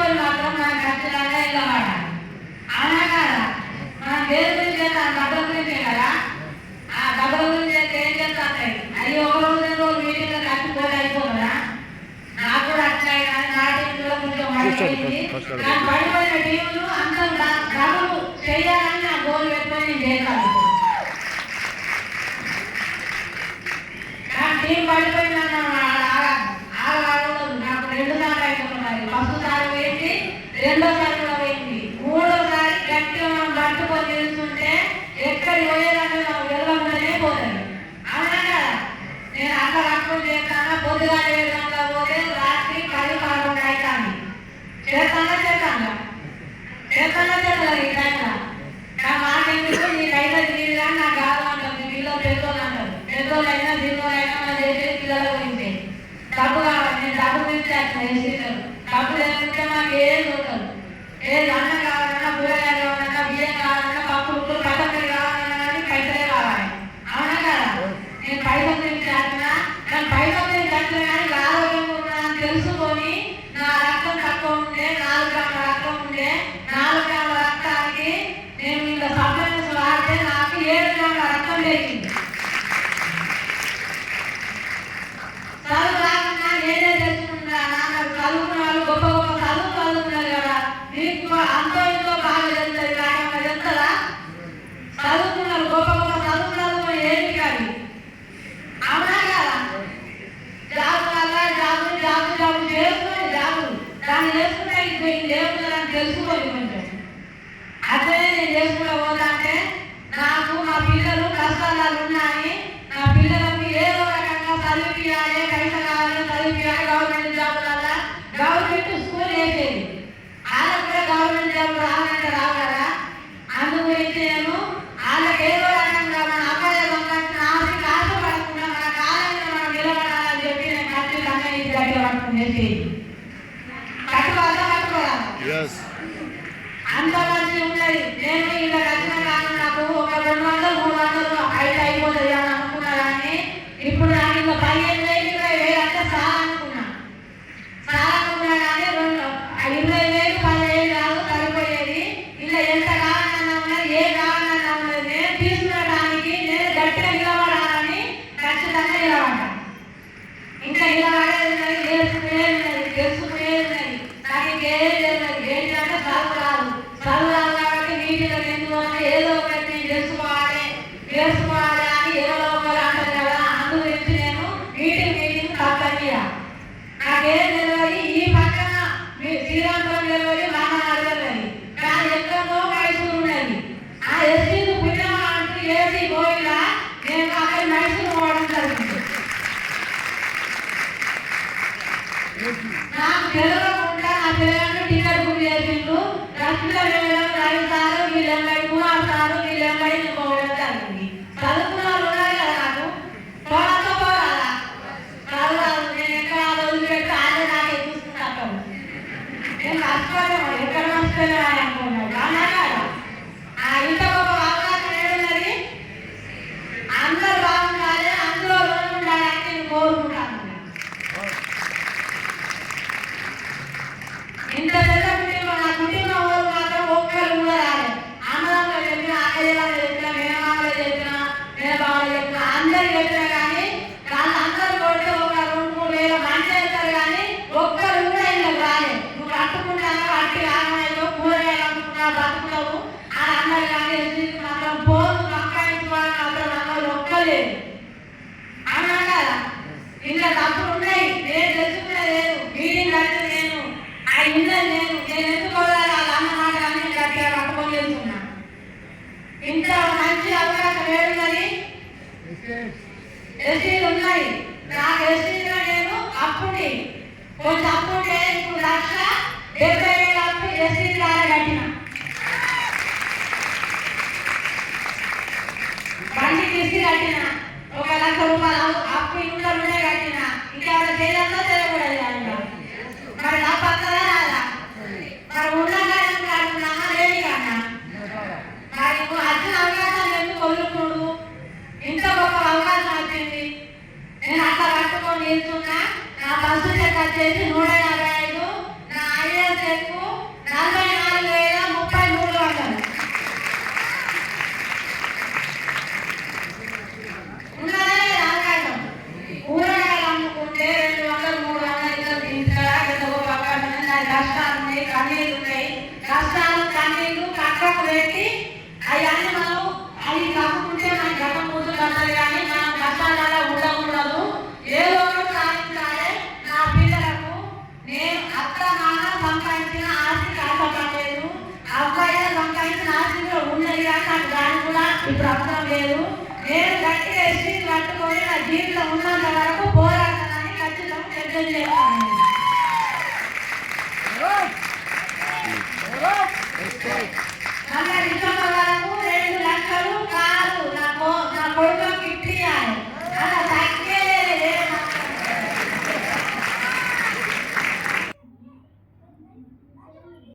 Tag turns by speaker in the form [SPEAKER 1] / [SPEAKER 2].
[SPEAKER 1] తెలుసుకొని మాత్రం మనం ఖచ్చితంగా నిలబడాలి అవునా కదా? మనం దేని గురించి డబ్బుల గురించే కదా? ఆ డబ్బుల గురించి ఏం చేస్తాయి అయ్యి ఒక రోజు రెండు రోజు మీటింగ్లో కట్టుకోవాలి అయిపోతుందా నాకు కూడా అట్లా నా టీంలో కొంచెం పడిపోయింది పడిపోయిన టీంలు అంత డబ్బులు చేయాలని నా గోల్ పెట్టుకొని నేను చేస్తాను. నా టీం పడిపోయింది నాకు రెండు సార్లు అయిపోతున్నది ఫస్ట్ సారి పోయింది రెండోసారి కూడా పోయింది మూడోసారి గట్టిగా మనం పట్టుకొని నిలుస్తుంటే ఎక్కడికి పోయేదంటే మనం వెళ్ళకుండానే పోతుంది అవునా కదా నేను అక్కడ అక్కడ చేస్తాను పొద్దుగా ఏడు గంటల పోతే రాత్రి పది పదకొండు అవుతాను చేస్తానా చేస్తాను చేస్తానా చేస్తాను ఈ టైంలో నా మాట ఎందుకు నీ కైతే తీరుగా నాకు కావాలంటుంది వీళ్ళు పెద్దోళ్ళు అంటారు పెద్దోళ్ళు అయినా దీనిలో అయినా మనం చేసేది పిల్లల గురించి డబ్బు కావాలి నేను డబ్బు గురించి అట్లా చేసేసాను డబ్బు లేకుంటే మాకు ఏం దొరకదు ఏది దేవుడు నాకు తెలుసుకోవాలి తెలుసుకోండి అట్లనే నేను చేసుకుంటూ పోతా అంటే నాకు మా పిల్లలు కష్టాలు ఉన్నాయి నా పిల్లలకు ఏదో రకంగా చదివియాలి పైసలు కావాలి చదివియాలి గవర్నమెంట్ జాబ్ వల్ల గవర్నమెంట్ స్కూల్ వేసేది వాళ్ళకు కూడా గవర్నమెంట్ జాబ్ రావాలంటే రావాలా అందుకు అందు నేను వాళ్ళకి ఏదో రకంగా మన అబ్బాయి సంబంధించిన ఆస్తి పడకుండా మన కాలంలో మనం నిలబడాలని చెప్పి నేను ఖచ్చితంగా ఇది దగ్గర పట్టుకునేది కట్టుకోవాలా కట్టుకోవాలి
[SPEAKER 2] ఎస్
[SPEAKER 1] అంత మంచి ఉన్నది నేను ఇలా రచన కానీ నాకు ఒక రెండు ఐదు అయిపోతుంది అని అనుకున్నా కానీ ఇప్పుడు నాకు ఇంకా పదిహేను వేలు ఇరవై వేలు అంటే చాలా అనుకున్నా చాలా అనుకున్నా కానీ రెండు ఇరవై వేలు పదిహేను కాదు సరిపోయేది ఇలా ఎంత కావాలన్నా ఉన్నది ఏ కావాలన్నా ఉన్నది నేను తీసుకునడానికి నేను గట్టిగా నిలబడాలని ఖచ్చితంగా నిలబడ్డా ఇంకా నిలబడేది ఉన్నది నేర్చుకునేది ఉన్నది తెలుసుకునేది ఉన్నది నాకు ఇంకేం తెలియదు ఏంటంటే చదువు రాదు చదువు రాదు కాబట్టి నీటిలో ఎందుకు అంటే ఏదో ఒకటి నేను తెలుసుకోవాలి తెలుసుకోవాలి అని ఎవరో ఒకరు అంటారు కదా అందు గురించి నేను మీటింగ్ మీటింగ్ తప్పనియా నాకేం తెలియదు ఈ పక్కన మీ శ్రీరామపురం తెలియదు రామనాడు తెలియదు కానీ ఎక్కడో మైసూరు ఉన్నది ఆ ఎస్సీలు పుణ్యం అంటూ ఏసీ పోయినా నేను అక్కడ మైసూరు పోవడం జరిగింది నాకు చెప్పిన అందరు చెప్పిన కానీ వాళ్ళందరూ కొట్టి ఒక రెండు మూడు వేల మంచి వెళ్తారు కానీ ఒక్కరు కూడా ఇందుకు రాలే నువ్వు కట్టుకుంటాను అట్టి ఆగమైతే కూరగాయలు అమ్ముకున్నా బతుకుతావు? అని అన్నారు కానీ ఎస్సీకి మాత్రం పోదు సంపాదించుకోవాలని మాత్రం అన్నారు ఒక్కలేదు అవునా కదా? ఇలా డబ్బులు ఉన్నాయి. నేను తెలుసుకునే లేదు. మీటింగ్ అంటే నేను ఆ ఉన్నది నేను నేను ఎందుకు పోవాలి వాళ్ళ అన్న మాట కానీ గట్టిగా పట్టుకొని వెళ్తున్నా ఇంత మంచి అవకాశం ఏడున్నది ఎస్టీలు ఉన్నాయి నాకు ఎస్టీగా నేను అప్పుని కొంచెం అప్పుంటే ఇప్పుడు లక్ష డెబ్బై వేల అప్పు ఎస్టీ ద్వారా కట్టిన. బండి తీసి కట్టిన. ఒక లక్ష రూపాయలు అప్పు ఇంట్లో ఉండే కట్టిన. ఇంకా చేయాలో అవన్నీ మనం. అవి కాకుంటే మన గతం ముందు కట్టాలి కానీ మనం కష్టాలలో ఉండకూడదు. ఏదో ఒకటి సాధించాలి నా పిల్లలకు నేను అత్త నాన్న సంపాదించిన ఆస్తి కాకపోలేదు అబ్బాయి సంపాదించిన ఆస్తి కూడా ఉన్నది కానీ నాకు దాని కూడా ఇప్పుడు అవసరం లేదు. నేను గట్టి వేసి పట్టుకొని నా జీవితం ఉన్నంత వరకు పోరాడతానని ఖచ్చితంగా నిర్ణయం చేస్తాను. Thank.